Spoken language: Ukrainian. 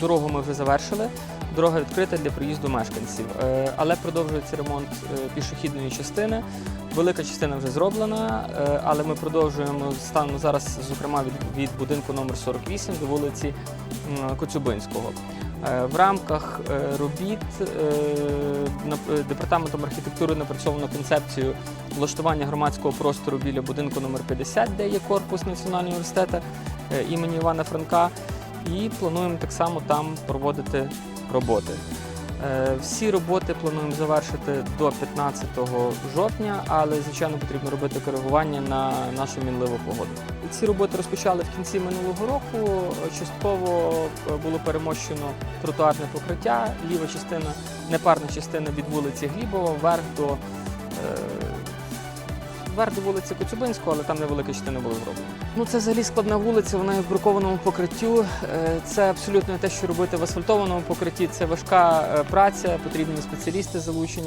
Дорогу ми вже завершили. Дорога відкрита для проїзду мешканців, Е, але продовжується ремонт е, пішохідної частини. Велика частина вже зроблена, е, але ми продовжуємо станом зараз, зокрема, від, від будинку номер 48 до вулиці Коцюбинського. В рамках робіт департаментом архітектури напрацьовано концепцію влаштування громадського простору біля будинку номер 50, де є корпус Національного університету імені Івана Франка. І плануємо так само там проводити роботи. Е, Всі роботи плануємо завершити до 15 жовтня, але звичайно потрібно робити коригування на нашу мінливу погоду. Ці роботи розпочали в кінці минулого року. Частково е, було перемощено тротуарне покриття, ліва частина, непарна частина від вулиці Глібова, вверх до, е, вулиці Коцюбинського, але там невелика частина була зроблено. Ну це взагалі складна вулиця, вона є в брукованому покриттю. Е, Це абсолютно те, що робити в асфальтованому покритті. Це важка е, праця, потрібні спеціалісти залучені.